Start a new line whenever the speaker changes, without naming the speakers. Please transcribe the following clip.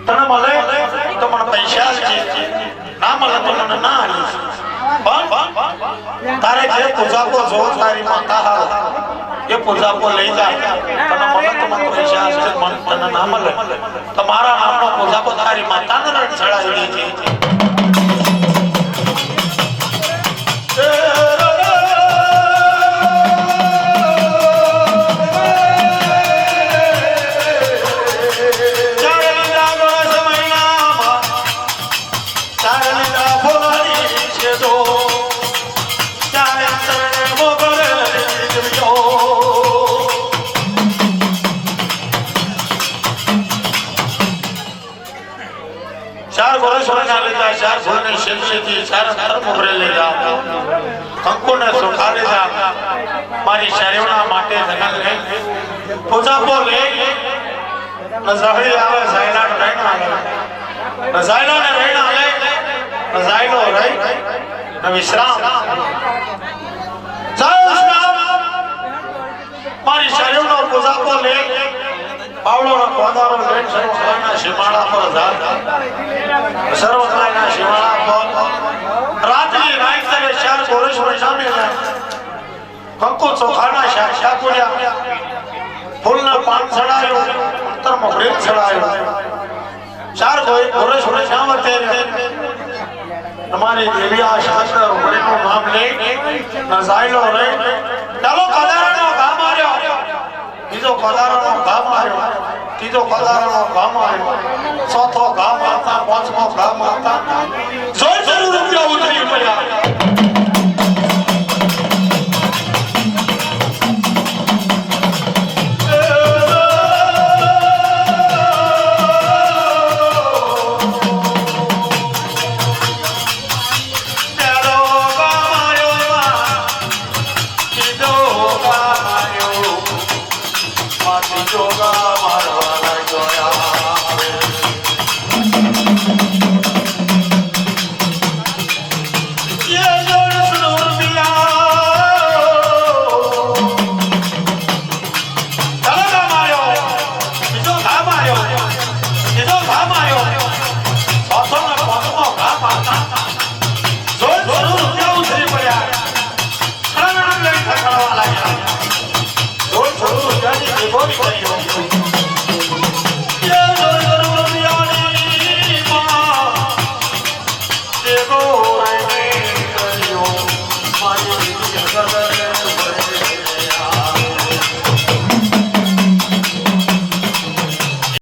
તને મળે તો. તારે પૂજાપો જો તારી માતા હાલ એ પૂજાપો લઈ જાય તને મને ના મળે તો મારા નામનો પૂજાપો તારી માતાને ચડાવી દેજે લીધા ચાર ધર્મ ઉભરે લીધા. કંકુને મારી શરીરના માટે જગત ગઈ પૂજા પો લઈ નઝાડી આવે નઝાયલો રહી ને વિશ્રામ. જય મારી શરીરનો પૂજાપો લે કોદારો લઈને સર્વકાયના शिमाला पर दाल सर्व खाए ना शिमाला पर रात में राइट से वे शहर कोरे सुने शाम में लाए कंकों तो खाना शाह शाह को लिया फुल ना पान सड़ाए हो तर मकरेम सड़ाए हो शहर कोरे कोरे सुने नाम ले नजाइल हो रहे चलो कदर બીજો પધારાનો ગામ આવ્યો. ત્રીજો પધારાનો ગામ આવ્યો. ચોથો ગામ આવતા, પાંચમો ગામ આવતા. જોઈ. 場所が笑 i